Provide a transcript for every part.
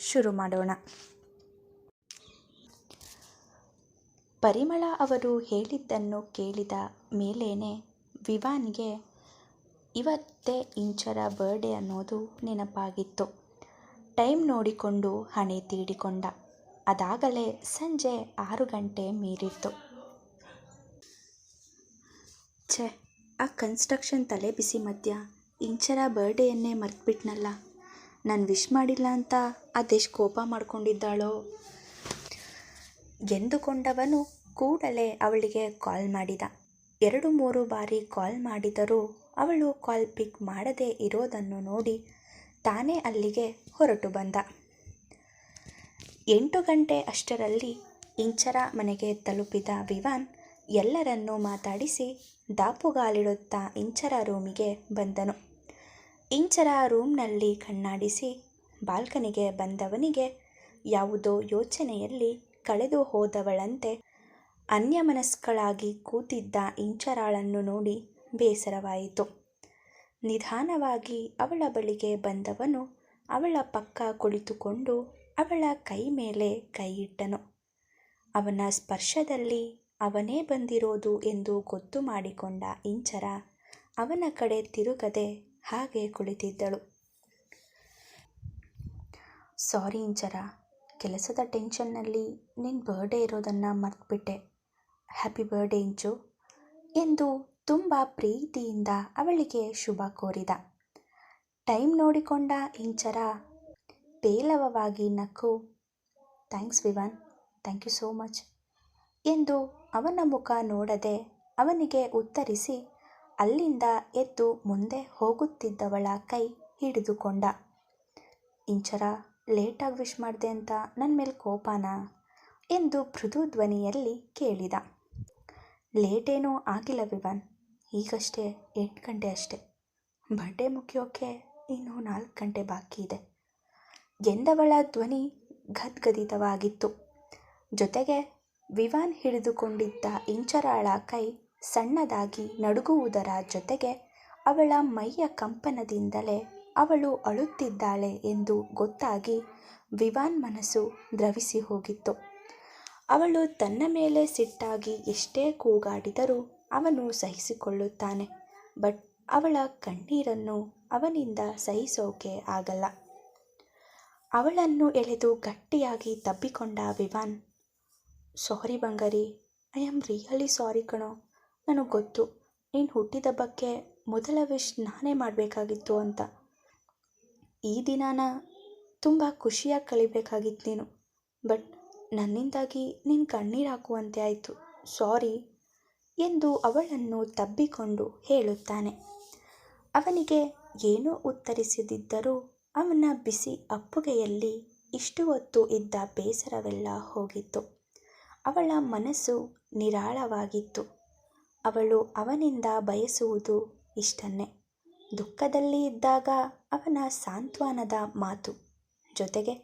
ಶುರು ಮಾಡೋಣ. ಪರಿಮಳ ಅವರು ಹೇಳಿದ್ದನ್ನು ಕೇಳಿದ ಮೇಲೇನೆ ವಿವಾನ್ಗೆ, ಇವತ್ತೇ ಇಂಚರ ಬರ್ಡೇ ಅನ್ನೋದು ನೆನಪಾಗಿತ್ತು. ಟೈಮ್ ನೋಡಿಕೊಂಡು ಹಣೆ ತೀಡಿಕೊಂಡ. ಅದಾಗಲೇ ಸಂಜೆ ಆರು ಗಂಟೆ ಮೀರಿತ್ತು. ಛೆ, ಆ ಕನ್ಸ್ಟ್ರಕ್ಷನ್ ತಲೆ ಬಿಸಿ ಮಧ್ಯ ಇಂಚರ ಬರ್ಡೇಯನ್ನೇ ಮರ್ತ್ಬಿಟ್ನಲ್ಲ. ನಾನು ವಿಶ್ ಮಾಡಿಲ್ಲ ಅಂತ ಅದೆಷ್ಟು ಕೋಪ ಮಾಡ್ಕೊಂಡಿದ್ದಾಳೋ? ಎಂದುಕೊಂಡವನು ಕೂಡಲೇ ಅವಳಿಗೆ ಕಾಲ್ ಮಾಡಿದ. ಎರಡು ಮೂರು ಬಾರಿ ಕಾಲ್ ಮಾಡಿದರೂ ಅವಳು ಕಾಲ್ ಪಿಕ್ ಮಾಡದೇ ಇರೋದನ್ನು ನೋಡಿ ತಾನೇ ಅಲ್ಲಿಗೆ ಹೊರಟು ಬಂದ. ಎಂಟು ಗಂಟೆ ಅಷ್ಟರಲ್ಲಿ ಇಂಚರ ಮನೆಗೆ ತಲುಪಿದ ವಿವಾನ್ ಎಲ್ಲರನ್ನೂ ಮಾತಾಡಿಸಿ ದಾಪುಗಾಲಿಡುತ್ತಾ ಇಂಚರ ರೂಮಿಗೆ ಬಂದನು. ಇಂಚರ ರೂಮ್ನಲ್ಲಿ ಕಣ್ಣಾಡಿಸಿ ಬಾಲ್ಕನಿಗೆ ಬಂದವನಿಗೆ ಯಾವುದೋ ಯೋಚನೆಯಲ್ಲಿ ಕಳೆದು ಹೋದವಳಂತೆ ಅನ್ಯಮನಸ್ಕಳಾಗಿ ಕೂತಿದ್ದ ಇಂಚರಾಳನ್ನು ನೋಡಿ ಬೇಸರವಾಯಿತು. ನಿಧಾನವಾಗಿ ಅವಳ ಬಳಿಗೆ ಬಂದವನು ಅವಳ ಪಕ್ಕ ಕುಳಿತುಕೊಂಡು ಅವಳ ಕೈ ಮೇಲೆ ಕೈಯಿಟ್ಟನು ಅವನ ಸ್ಪರ್ಶದಲ್ಲಿ ಅವನೇ ಬಂದಿರೋದು ಎಂದು ಗೊತ್ತು ಮಾಡಿಕೊಂಡ ಇಂಚರ ಅವನ ಕಡೆ ತಿರುಗದೆ ಹಾಗೆ ಕುಳಿತಿದ್ದಳು. ಸಾರಿ ಇಂಚರ, ಕೆಲಸದ ಟೆನ್ಷನ್ನಲ್ಲಿ ನಿನ್ನ ಬರ್ಡೇ ಇರೋದನ್ನು ಮರ್ತ್ಬಿಟ್ಟೆ. ಹ್ಯಾಪಿ ಬರ್ಡೇ ಇಂಚು, ಎಂದು ತುಂಬ ಪ್ರೀತಿಯಿಂದ ಅವಳಿಗೆ ಶುಭ ಕೋರಿದ. ಟೈಮ್ ನೋಡಿಕೊಂಡ ಇಂಚರ ಪೇಲವವಾಗಿ ನಕ್ಕು. Thanks Vivaan, thank you so much, ಎಂದು ಅವನ ಮುಖ ನೋಡದೆ ಅವನಿಗೆ ಉತ್ತರಿಸಿ ಅಲ್ಲಿಂದ ಎದ್ದು ಮುಂದೆ ಹೋಗುತ್ತಿದ್ದವಳ ಕೈ ಹಿಡಿದುಕೊಂಡ. ಇಂಚರ, ಲೇಟಾಗಿ ವಿಶ್ ಮಾಡಿದೆ ಅಂತ ನನ್ನ ಮೇಲೆ ಕೋಪಾನ? ಎಂದು ಮೃದು ಧ್ವನಿಯಲ್ಲಿ ಕೇಳಿದ. ಲೇಟೇನೂ ಆಗಿಲ್ಲ ವಿವಾನ್, ಈಗಷ್ಟೇ ಎಂಟು ಗಂಟೆ ಅಷ್ಟೆ. ಬಡ್ಡೆ ಮುಗಿಯೋಕೆ ಇನ್ನು ನಾಲ್ಕು ಗಂಟೆ ಬಾಕಿ ಇದೆ. ಎಂದವಳ ಧ್ವನಿ ಗದ್ಗದಿತವಾಗಿತ್ತು ಜೊತೆಗೆ ವಿವಾನ್ ಹಿಡಿದುಕೊಂಡಿದ್ದ ಇಂಚರಾಳ ಕೈ ಸಣ್ಣದಾಗಿ ನಡುಗುವುದರ ಜೊತೆಗೆ ಅವಳ ಮೈಯ ಕಂಪನದಿಂದಲೇ ಅವಳು ಅಳುತ್ತಿದ್ದಾಳೆ ಎಂದು ಗೊತ್ತಾಗಿ ವಿವಾನ್ ಮನಸ್ಸು ದ್ರವಿಸಿ ಹೋಗಿತ್ತು. ಅವಳು ತನ್ನ ಮೇಲೆ ಸಿಟ್ಟಾಗಿ ಎಷ್ಟೇ ಕೂಗಾಡಿದರೂ ಅವನು ಸಹಿಸಿಕೊಳ್ಳುತ್ತಾನೆ, ಬಟ್ ಅವಳ ಕಣ್ಣೀರನ್ನು ಅವನಿಂದ ಸಹಿಸೋಕೆ ಆಗಲ್ಲ. ಅವಳನ್ನು ಎಳೆದು ಗಟ್ಟಿಯಾಗಿ ತಬ್ಬಿಕೊಂಡ ವಿವಾನ್, ಸಾರಿ ಬಂಗಾರಿ, ಐ ಆಮ್ ರಿಯಲಿ ಸಾರಿ ಕಣೋ ನನಗೆ ಗೊತ್ತು. ನೀನು ಹುಟ್ಟಿದ ಬಗ್ಗೆ ಮೊದಲ ವಿಶ್ ನಾನೇ ಮಾಡಬೇಕಾಗಿತ್ತು ಅಂತ. ಈ ದಿನಾನ ತುಂಬ ಖುಷಿಯಾಗಿ ಕಳಿಬೇಕಾಗಿತ್ತು ನೀನು. ಬಟ್ ನನ್ನಿಂದಾಗಿ ನೀನು ಕಣ್ಣೀರು ಹಾಕುವಂತೆ ಆಯಿತು. ಸಾರಿ ಎಂದು ಅವಳನ್ನು ತಬ್ಬಿಕೊಂಡು ಹೇಳುತ್ತಾನೆ. ಅವನಿಗೆ ಏನೂ ಉತ್ತರಿಸದಿದ್ದರೂ ಅವನ ಬಿಸಿ ಅಪ್ಪುಗೆಯಲ್ಲಿ ಇಷ್ಟು ಹೊತ್ತು ಇದ್ದ ಬೇಸರವೆಲ್ಲ ಹೋಗಿತ್ತು. ಅವಳ ಮನಸ್ಸು ನಿರಾಳವಾಗಿತ್ತು. ಅವಳು ಅವನಿಂದ ಬಯಸುವುದು ಇಷ್ಟನ್ನೇ. ದುಃಖದಲ್ಲಿ ಇದ್ದಾಗ ಅವನ ಸಾಂತ್ವನದ ಮಾತು. ಜೊತೆಗೆ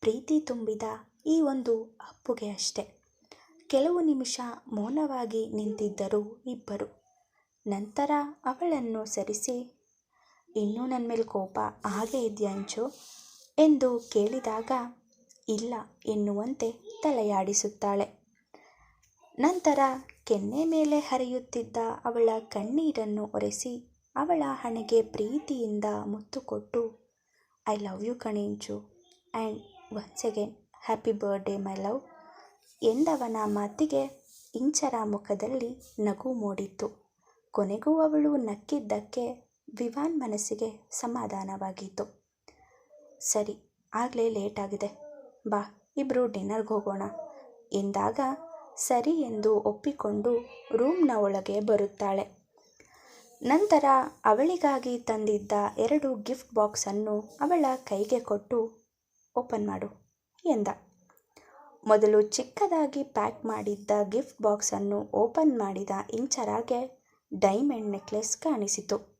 ಪ್ರೀತಿ ತುಂಬಿದ ಈ ಒಂದು ಅಪ್ಪುಗೆ ಅಷ್ಟೆ. ಕೆಲವು ನಿಮಿಷ ಮೌನವಾಗಿ ನಿಂತಿದ್ದರು ಇಬ್ಬರು. ನಂತರ ಅವಳನ್ನು ಸರಿಸಿ, ಇನ್ನೂ ನನ್ನ ಮೇಲೆ ಕೋಪ ಹಾಗೆ ಇದೆಯಂಚು ಎಂದು ಕೇಳಿದಾಗ, ಇಲ್ಲ, ಎನ್ನುವಂತೆ ತಲೆಯಾಡಿಸುತ್ತಾಳೆ. ನಂತರ ಕೆನ್ನೆ ಮೇಲೆ ಹರಿಯುತ್ತಿದ್ದ ಅವಳ ಕಣ್ಣೀರನ್ನು ಒರೆಸಿ ಅವಳ ಹಣೆಗೆ ಪ್ರೀತಿಯಿಂದ ಮುತ್ತು ಕೊಟ್ಟು I love you ಕಣೀಂಚು. And once again happy birthday my love ಎಂದವನ ಮಾತಿಗೆ ಇಂಚರ ಮುಖದಲ್ಲಿ ನಗು ಮೂಡಿತ್ತು. ಕೊನೆಗೂ ಅವಳು ನಕ್ಕಿದ್ದಕ್ಕೆ ವಿವಾನ್ ಮನಸ್ಸಿಗೆ ಸಮಾಧಾನವಾಗಿತ್ತು. ಸರಿ, ಆಗಲೇ ಲೇಟಾಗಿದೆ. ಬಾ ಇಬ್ಬರು ಡಿನ್ನರ್ಗೆ ಹೋಗೋಣ. ಎಂದಾಗ ಸರಿ ಎಂದು ಒಪ್ಪಿಕೊಂಡು ರೂಮ್ನ ಒಳಗೆ ಬರುತ್ತಾಳೆ. ನಂತರ ಅವಳಿಗಾಗಿ ತಂದಿದ್ದ ಎರಡು ಗಿಫ್ಟ್ ಬಾಕ್ಸನ್ನು ಅವಳ ಕೈಗೆ ಕೊಟ್ಟು, ಓಪನ್ ಮಾಡು ಎಂದ. ಮೊದಲು ಚಿಕ್ಕದಾಗಿ ಪ್ಯಾಕ್ ಮಾಡಿದ್ದ ಗಿಫ್ಟ್ ಬಾಕ್ಸನ್ನು ಓಪನ್ ಮಾಡಿದ ಇಂಚರಾಗೆ ಡೈಮಂಡ್ ನೆಕ್ಲೆಸ್ ಕಾಣಿಸಿತು.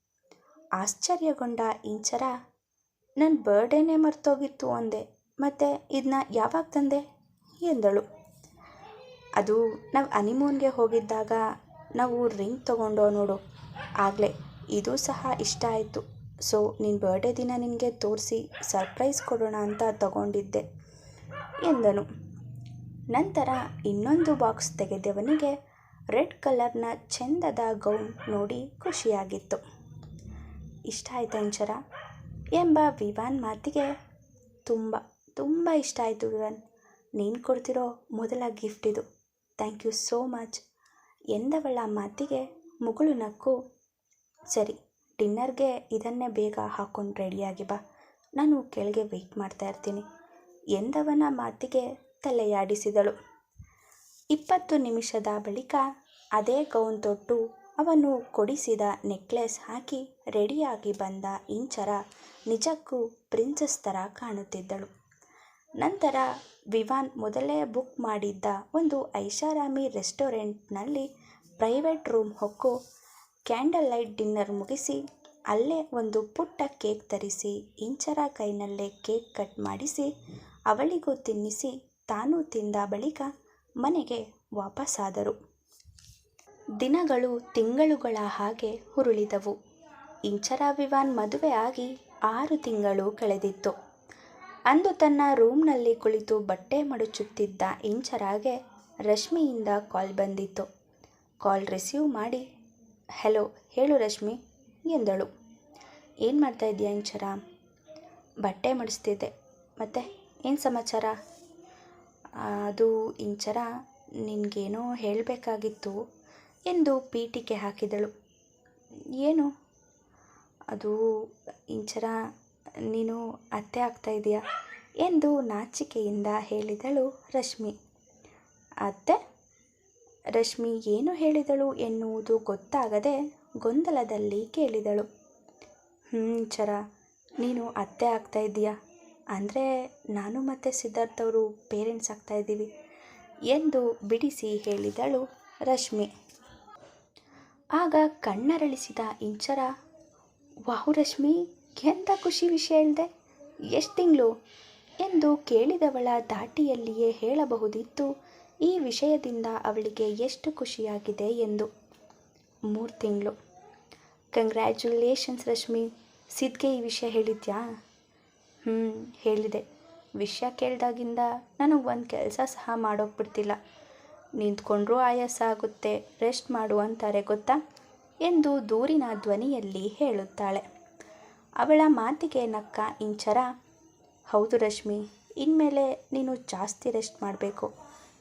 ಆಶ್ಚರ್ಯಗೊಂಡ ಇಂಚರ ನನ್ನ ಬರ್ಡೇನೇ ಮರ್ತೋಗಿತ್ತು ಅಂದೆ, ಮತ್ತೆ ಇದನ್ನ ಯಾವಾಗ ತಂದೆ? ಎಂದಳು. ಅದು ನಾವು ಅನಿಮೂನ್ಗೆ ಹೋಗಿದ್ದಾಗ ನಾವು ರಿಂಗ್ ತೊಗೊಂಡೋ ನೋಡು. ಆಗಲೇ, ಇದು ಸಹ ಇಷ್ಟ ಆಯಿತು. ಸೊ ನಿನ್ನ ಬರ್ಡೇ ದಿನ ನಿನಗೆ ತೋರಿಸಿ ಸರ್ಪ್ರೈಸ್ ಕೊಡೋಣ ಅಂತ ತಗೊಂಡಿದ್ದೆ, ಎಂದನು. ನಂತರ ಇನ್ನೊಂದು ಬಾಕ್ಸ್ ತೆಗೆದವನಿಗೆ ರೆಡ್ ಕಲರ್ನ ಚೆಂದದ ಗೌನ್ ನೋಡಿ ಖುಷಿಯಾಗಿತ್ತು. ಇಷ್ಟ ಆಯಿತು ಅಂಚರ ಎಂಬ ವಿವಾನ್ ಮಾತಿಗೆ, ತುಂಬ ತುಂಬ ಇಷ್ಟ ಆಯಿತು ವಿವಾನ್. ನೀನು ಕೊಡ್ತಿರೋ ಮೊದಲ ಗಿಫ್ಟ್ ಇದು. ಥ್ಯಾಂಕ್ ಯು ಸೋ ಮಚ್ ಎಂದವಳ ಮಾತಿಗೆ ಮುಗುಳು ನಕ್ಕು. ಸರಿ, ಡಿನ್ನರ್ಗೆ ಇದನ್ನೇ ಬೇಗ ಹಾಕ್ಕೊಂಡು ರೆಡಿಯಾಗಿ ಬಾ. ನಾನು ಕೆಳಗೆ ವೆಯ್ಟ್ ಮಾಡ್ತಾ ಇರ್ತೀನಿ. ಎಂದವನ ಮಾತಿಗೆ ತಲೆಯಾಡಿಸಿದಳು. ಇಪ್ಪತ್ತು ನಿಮಿಷದ ಬಳಿಕ ಅದೇ ಗೌನ್ ತೊಟ್ಟು ಅವನು ಕೊಡಿಸಿದ ನೆಕ್ಲೆಸ್ ಹಾಕಿ ರೆಡಿಯಾಗಿ ಬಂದ ಇಂಚರ ನಿಜಕ್ಕೂ ಪ್ರಿನ್ಸಸ್ ಥರ ಕಾಣುತ್ತಿದ್ದಳು. ನಂತರ ವಿವಾನ್ ಮೊದಲೇ ಬುಕ್ ಮಾಡಿದ್ದ ಒಂದು ಐಷಾರಾಮಿ ರೆಸ್ಟೋರೆಂಟ್ನಲ್ಲಿ ಪ್ರೈವೇಟ್ ರೂಮ್ ಹೊಕ್ಕು ಕ್ಯಾಂಡಲ್ ಲೈಟ್ ಡಿನ್ನರ್ ಮುಗಿಸಿ ಅಲ್ಲೇ ಒಂದು ಪುಟ್ಟ ಕೇಕ್ ತರಿಸಿ, ಇಂಚರ ಕೈನಲ್ಲೇ ಕೇಕ್ ಕಟ್ ಮಾಡಿಸಿ, ಅವಳಿಗೂ ತಿನ್ನಿಸಿ ತಾನೂ ತಿಂದ ಬಳಿಕ ಮನೆಗೆ ವಾಪಸ್ಸಾದರು ದಿನಗಳು ತಿಂಗಳುಗಳ ಹಾಗೆ ಹುರುಳಿದವು. ಇಂಚರ ವಿವಾನ್ ಮದುವೆ ಆಗಿ ಆರು ತಿಂಗಳು ಕಳೆದಿತ್ತು. ಅಂದು ತನ್ನ ರೂಮ್ನಲ್ಲಿ ಕುಳಿತು ಬಟ್ಟೆ ಮಡುಚುತ್ತಿದ್ದ ಇಂಚರಾಗೆ ರಶ್ಮಿಯಿಂದ ಕಾಲ್ ಬಂದಿತ್ತು. ಕಾಲ್ ರಿಸೀವ್ ಮಾಡಿ, ಹೆಲೋ, ಹೇಳು ರಶ್ಮಿ, ಎಂದಳು. ಏನು ಮಾಡ್ತಾ ಇದೆಯಾ ಇಂಚರ? ಬಟ್ಟೆ ಮಡಿಸ್ತಿದ್ದೆ. ಮತ್ತೆ ಏನು ಸಮಾಚಾರ? ಅದು ಇಂಚರ, ನಿನಗೇನೋ ಹೇಳಬೇಕಾಗಿತ್ತು, ಎಂದು ಪೀಟಿಕೆ ಹಾಕಿದಳು. ಏನು? ಅದು ಇಂಚರ ನೀನು ಅತ್ತೆ ಆಗ್ತಾ ಇದೆಯಾ? ಎಂದು ನಾಚಿಕೆಯಿಂದ ಹೇಳಿದಳು ರಶ್ಮಿ. ಅತ್ತೆ? ರಶ್ಮಿ ಏನು ಹೇಳಿದಳು ಎನ್ನುವುದು ಗೊತ್ತಾಗದೆ ಗೊಂದಲದಲ್ಲಿ ಕೇಳಿದಳು. ಹ್ಞೂ ಚರ, ನೀನು ಅತ್ತೆ ಆಗ್ತಾ ಇದೆಯಾ? ಅಂದರೆ ನಾನು ಮತ್ತು ಸಿದ್ಧಾರ್ಥ್ ಅವರು ಪೇರೆಂಟ್ಸ್ ಆಗ್ತಾ ಇದ್ದೀವಿ ಎಂದು ಬಿಡಿಸಿ ಹೇಳಿದಳು ರಶ್ಮಿ. ಆಗ ಕಣ್ಣರಳಿಸಿದ ಇಂಚರ, ವಾಹು ರಶ್ಮಿ ಎಂಥ ಖುಷಿ ವಿಷಯ ಹೇಳಿದೆ? ಎಷ್ಟು ತಿಂಗಳು? ಎಂದು ಕೇಳಿದವಳ ದಾಟಿಯಲ್ಲಿಯೇ ಹೇಳಬಹುದಿತ್ತು, ಈ ವಿಷಯದಿಂದ ಅವಳಿಗೆ ಎಷ್ಟು ಖುಷಿಯಾಗಿದೆ ಎಂದು. ಮೂರು ತಿಂಗಳು. ಕಂಗ್ರ್ಯಾಚುಲೇಷನ್ಸ್ ರಶ್ಮಿ. ಸಿದ್ಗೆ ಈ ವಿಷಯ ಹೇಳಿದ್ಯಾ? ಹ್ಞೂ ಹೇಳಿದೆ. ವಿಷಯ ಕೇಳಿದಾಗಿಂದ ನನಗೆ ಒಂದು ಕೆಲಸ ಸಹ ಮಾಡೋಗ್ಬಿಡ್ತಿಲ್ಲ. ನಿಂತ್ಕೊಂಡ್ರೂ ಆಯಾಸ ಆಗುತ್ತೆ, ರೆಸ್ಟ್ ಮಾಡು ಅಂತಾರೆ ಗೊತ್ತಾ? ಎಂದು ದೂರಿನ ಧ್ವನಿಯಲ್ಲಿ ಹೇಳುತ್ತಾಳೆ. ಅವಳ ಮಾತಿಗೆ ನಕ್ಕ ಇಂಚರ, ಹೌದು ರಶ್ಮಿ, ಇನ್ಮೇಲೆ ನೀನು ಜಾಸ್ತಿ ರೆಸ್ಟ್ ಮಾಡಬೇಕು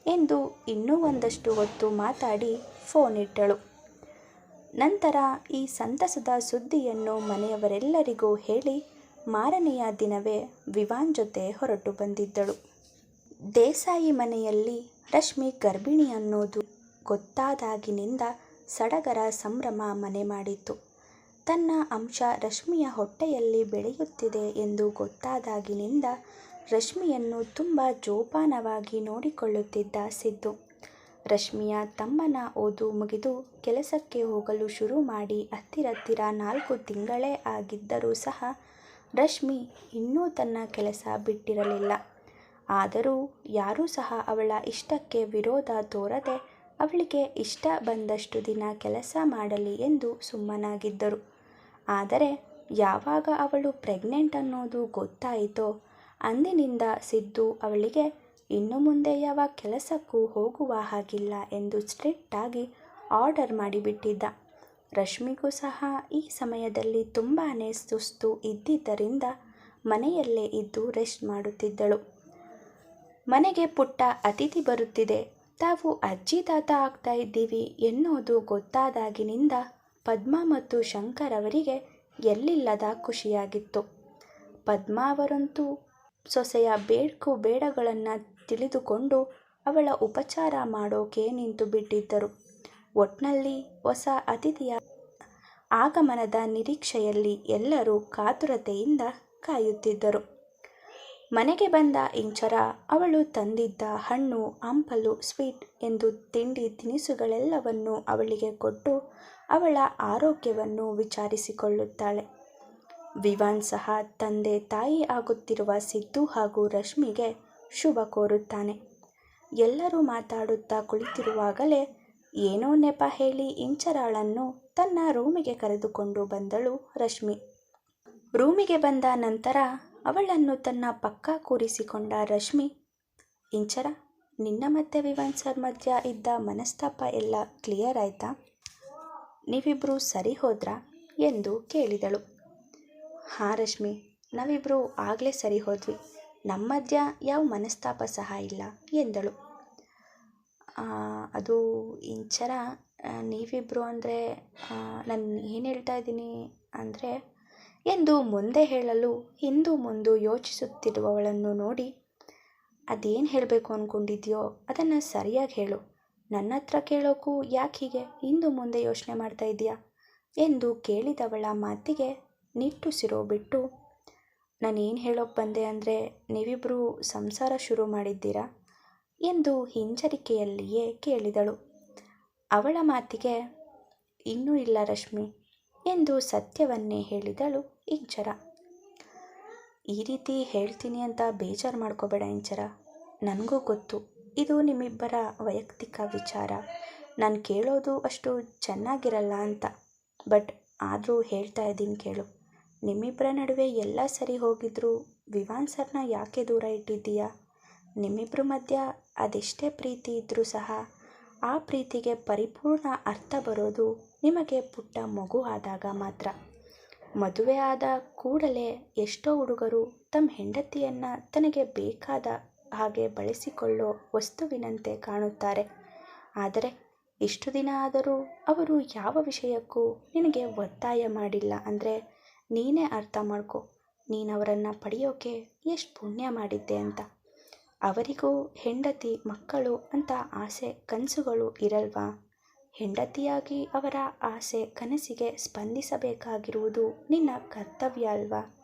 ಎಂದು ಇನ್ನೂ ಒಂದಷ್ಟು ಹೊತ್ತು ಮಾತಾಡಿ ಫೋನ್ ಇಟ್ಟಳು. ನಂತರ ಈ ಸಂತಸದ ಸುದ್ದಿಯನ್ನು ಮನೆಯವರೆಲ್ಲರಿಗೂ ಹೇಳಿ ಮಾರನೆಯ ದಿನವೇ ವಿವಾನ್ ಜೊತೆ ಹೊರಟು ಬಂದಿದ್ದಳು. ದೇಸಾಯಿ ಮನೆಯಲ್ಲಿ ರಶ್ಮಿ ಗರ್ಭಿಣಿ ಅನ್ನೋದು ಗೊತ್ತಾದಾಗಿನಿಂದ ಸಡಗರ ಸಂಭ್ರಮ ಮನೆ ಮಾಡಿತ್ತು. ತನ್ನ ಅಂಶ ರಶ್ಮಿಯ ಹೊಟ್ಟೆಯಲ್ಲಿ ಬೆಳೆಯುತ್ತಿದೆ ಎಂದು ಗೊತ್ತಾದಾಗಿನಿಂದ ರಶ್ಮಿಯನ್ನು ತುಂಬ ಜೋಪಾನವಾಗಿ ನೋಡಿಕೊಳ್ಳುತ್ತಿದ್ದ ಸಿದ್ದು. ರಶ್ಮಿಯ ತಮ್ಮನ ಓದು ಮುಗಿದು ಕೆಲಸಕ್ಕೆ ಹೋಗಲು ಶುರು ಮಾಡಿ ಹತ್ತಿರತ್ತಿರ ನಾಲ್ಕು ತಿಂಗಳೇ ಆಗಿದ್ದರೂ ಸಹ ರಶ್ಮಿ ಇನ್ನೂ ತನ್ನ ಕೆಲಸ ಬಿಟ್ಟಿರಲಿಲ್ಲ. ಆದರೂ ಯಾರೂ ಸಹ ಅವಳ ಇಷ್ಟಕ್ಕೆ ವಿರೋಧ ತೋರದೆ, ಅವಳಿಗೆ ಇಷ್ಟ ಬಂದಷ್ಟು ದಿನ ಕೆಲಸ ಮಾಡಲಿ ಎಂದು ಸುಮ್ಮನಾಗಿದ್ದರು. ಆದರೆ ಯಾವಾಗ ಅವಳು ಪ್ರೆಗ್ನೆಂಟ್ ಅನ್ನೋದು ಗೊತ್ತಾಯಿತೋ ಅಂದಿನಿಂದ ಸಿದ್ದು ಅವಳಿಗೆ ಇನ್ನು ಮುಂದೆ ಯಾವ ಕೆಲಸಕ್ಕೂ ಹೋಗುವ ಹಾಗಿಲ್ಲ ಎಂದು ಸ್ಟ್ರಿಕ್ಟಾಗಿ ಆರ್ಡರ್ ಮಾಡಿಬಿಟ್ಟಿದ್ದ. ರಶ್ಮಿಗೂ ಸಹ ಈ ಸಮಯದಲ್ಲಿ ತುಂಬಾ ಸುಸ್ತು ಇದ್ದಿದ್ದರಿಂದ ಮನೆಯಲ್ಲೇ ಇದ್ದು ರೆಸ್ಟ್ ಮಾಡುತ್ತಿದ್ದಳು. ಮನೆಗೆ ಪುಟ್ಟ ಅತಿಥಿ ಬರುತ್ತಿದೆ. ತಾವು ಅಜ್ಜಿ ತಾತ ಆಗ್ತಾ ಇದ್ದೀವಿ ಎನ್ನುವುದು ಗೊತ್ತಾದಾಗಿನಿಂದ ಪದ್ಮ ಮತ್ತು ಶಂಕರ್ ಅವರಿಗೆ ಎಲ್ಲಿಲ್ಲದ ಖುಷಿಯಾಗಿತ್ತು. ಪದ್ಮ ಅವರಂತೂ ಸೊಸೆಯ ಬೇಡ್ಕು ಬೇಡಗಳನ್ನು ತಿಳಿದುಕೊಂಡು ಅವಳ ಉಪಚಾರ ಮಾಡೋಕೆ ನಿಂತು ಬಿಟ್ಟಿದ್ದರು. ಒಟ್ನಲ್ಲಿ ಹೊಸ ಅತಿಥಿಯ ಆಗಮನದ ನಿರೀಕ್ಷೆಯಲ್ಲಿ ಎಲ್ಲರೂ ಕಾತುರತೆಯಿಂದ ಕಾಯುತ್ತಿದ್ದರು. ಮನೆಗೆ ಬಂದ ಇಂಚರ, ಅವಳು ತಂದಿದ್ದ ಹಣ್ಣು, ಹಂಪಲು, ಸ್ವೀಟ್ ಎಂದು ತಿಂಡಿ ತಿನಿಸುಗಳೆಲ್ಲವನ್ನು ಅವಳಿಗೆ ಕೊಟ್ಟು ಅವಳ ಆರೋಗ್ಯವನ್ನು ವಿಚಾರಿಸಿಕೊಳ್ಳುತ್ತಾಳೆ. ವಿವಾನ್ ಸಹ ತಂದೆ ತಾಯಿ ಆಗುತ್ತಿರುವ ಸಿದ್ದು ಹಾಗೂ ರಶ್ಮಿಗೆ ಶುಭ ಕೋರುತ್ತಾನೆ. ಎಲ್ಲರೂ ಮಾತಾಡುತ್ತಾ ಕುಳಿತಿರುವಾಗಲೇ ಏನೋ ನೆಪ ಹೇಳಿ ಇಂಚರಾಳನ್ನು ತನ್ನ ರೂಮಿಗೆ ಕರೆದುಕೊಂಡು ಬಂದಳು ರಶ್ಮಿ. ರೂಮಿಗೆ ಬಂದ ನಂತರ ಅವಳನ್ನು ತನ್ನ ಪಕ್ಕ ಕೂರಿಸಿಕೊಂಡ ರಶ್ಮಿ, ಇಂಚರ, ನಿನ್ನ ಮತ್ತೆ ವಿವನ್ ಸರ್ ಮಧ್ಯ ಇದ್ದ ಮನಸ್ತಾಪ ಎಲ್ಲ ಕ್ಲಿಯರ್ ಆಯ್ತಾ? ನೀವಿಬ್ಬರು ಸರಿ ಹೋದ್ರಾ? ಎಂದು ಕೇಳಿದಳು. ಹಾಂ ರಶ್ಮಿ ನಾವಿಬ್ಬರು ಆಗಲೇ ಸರಿ ಹೋದ್ವಿ. ನಮ್ಮ ಮಧ್ಯ ಯಾವ ಮನಸ್ತಾಪ ಸಹ ಇಲ್ಲ, ಎಂದಳು. ಅದು ಇಂಚರ ನೀವಿಬ್ಬರು ಅಂದರೆ ನಾನು ಏನು ಹೇಳ್ತಾ ಇದ್ದೀನಿ ಅಂದರೆ ಎಂದು ಮುಂದೆ ಹೇಳಲು ಹಿಂದು ಮುಂದು ಯೋಚಿಸುತ್ತಿರುವವಳನ್ನು ನೋಡಿ, ಅದೇನು ಹೇಳಬೇಕು ಅಂದ್ಕೊಂಡಿದ್ಯೋ ಅದನ್ನು ಸರಿಯಾಗಿ ಹೇಳು. ನನ್ನ ಹತ್ರ ಕೇಳೋಕ್ಕೂ ಯಾಕೆ ಹೀಗೆ? ಹಿಂದು ಮುಂದೆ ಯೋಚನೆ ಮಾಡ್ತಾ ಇದೆಯಾ ಎಂದು ಕೇಳಿದವಳ ಮಾತಿಗೆ ನಿಟ್ಟುಸಿರೋ ಬಿಟ್ಟು, ನಾನೇನು ಏನು ಹೇಳೋಕ್ಕೆ ಬಂದೆ ಅಂದರೆ ನೀವಿಬ್ಬರು ಸಂಸಾರ ಶುರು ಮಾಡಿದ್ದೀರಾ? ಎಂದು ಹಿಂಜರಿಕೆಯಲ್ಲಿಯೇ ಕೇಳಿದಳು. ಅವಳ ಮಾತಿಗೆ, ಇನ್ನೂ ಇಲ್ಲ ರಶ್ಮಿ, ಎಂದು ಸತ್ಯವನ್ನೇ ಹೇಳಿದಳು. ಇಂಚರ. ಈ ರೀತಿ ಹೇಳ್ತೀನಿ ಅಂತ ಬೇಜಾರು ಮಾಡ್ಕೋಬೇಡ ಇಂಚರ. ನನಗೂ ಗೊತ್ತು. ಇದು ನಿಮ್ಮಿಬ್ಬರ ವೈಯಕ್ತಿಕ ವಿಚಾರ. ನಾನು ಕೇಳೋದು ಅಷ್ಟು ಚೆನ್ನಾಗಿರಲ್ಲ ಅಂತ. ಬಟ್ ಆದರೂ ಹೇಳ್ತಾ ಇದ್ದೀನಿ ಕೇಳು. ನಿಮ್ಮಿಬ್ಬರ ನಡುವೆ ಎಲ್ಲ ಸರಿ ಹೋಗಿದ್ರು ವಿವಾನ್ ಸರ್ನ ಯಾಕೆ ದೂರ ಇಟ್ಟಿದ್ದೀಯಾ? ನಿಮ್ಮಿಬ್ಬರ ಮಧ್ಯ ಅದೆಷ್ಟೇ ಪ್ರೀತಿ ಇದ್ದರೂ ಸಹ ಆ ಪ್ರೀತಿಗೆ ಪರಿಪೂರ್ಣ ಅರ್ಥ ಬರೋದು ನಿಮಗೆ ಪುಟ್ಟ ಮಗು ಆದಾಗ ಮಾತ್ರ. ಮದುವೆ ಆದ ಕೂಡಲೇ ಎಷ್ಟೋ ಹುಡುಗರು ತಮ್ಮ ಹೆಂಡತಿಯನ್ನು ತನಗೆ ಬೇಕಾದ ಹಾಗೆ ಬಳಸಿಕೊಳ್ಳೋ ವಸ್ತುವಿನಂತೆ ಕಾಣುತ್ತಾರೆ. ಆದರೆ ಇಷ್ಟು ದಿನ ಆದರೂ ಅವರು ಯಾವ ವಿಷಯಕ್ಕೂ ನಿನಗೆ ಒತ್ತಾಯ ಮಾಡಿಲ್ಲ ಅಂದರೆ ನೀನೇ ಅರ್ಥ ಮಾಡ್ಕೋ, ನೀನು ಅವರನ್ನು ಪಡೆಯೋಕೆ ಎಷ್ಟು ಪುಣ್ಯ ಮಾಡಿದ್ದೆ ಅಂತ. ಅವರಿಗೂ ಹೆಂಡತಿ ಮಕ್ಕಳು ಅಂತ ಆಸೆ ಕನಸುಗಳು ಇರಲ್ವಾ? ಹೆಂಡತಿಯಾಗಿ ಅವರ ಆಸೆ ಕನಸಿಗೆ ಸ್ಪಂದಿಸಬೇಕಾಗಿರುವುದು ನಿನ್ನ ಕರ್ತವ್ಯ ಅಲ್ವಾ?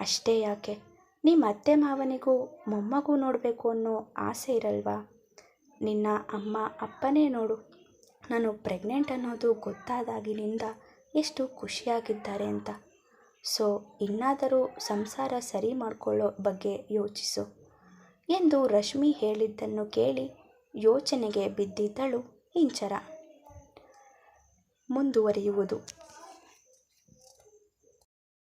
ಅಷ್ಟೇ ಯಾಕೆ? ನಿಮ್ಮ ಅತ್ತೆ ಮಾವನಿಗೂ ಮೊಮ್ಮಗೂ ನೋಡಬೇಕು ಅನ್ನೋ ಆಸೆ ಇರಲ್ವಾ? ನಿನ್ನ ಅಮ್ಮ ಅಪ್ಪನೇ ನೋಡು. ನಾನು ಪ್ರೆಗ್ನೆಂಟ್ ಅನ್ನೋದು ಗೊತ್ತಾದಾಗಿನಿಂದ ಎಷ್ಟು ಖುಷಿಯಾಗಿದ್ದಾರೆ ಅಂತ. ಸೊ ಇನ್ನಾದರೂ ಸಂಸಾರ ಸರಿ ಮಾಡಿಕೊಳ್ಳೋ ಬಗ್ಗೆ ಯೋಚಿಸು. ಎಂದು ರಶ್ಮಿ ಹೇಳಿದ್ದನ್ನು ಕೇಳಿ ಯೋಚನೆಗೆ ಬಿದ್ದಿದ್ದಳು ಇಂಚರ. ಮುಂದುವರಿಯುವುದು.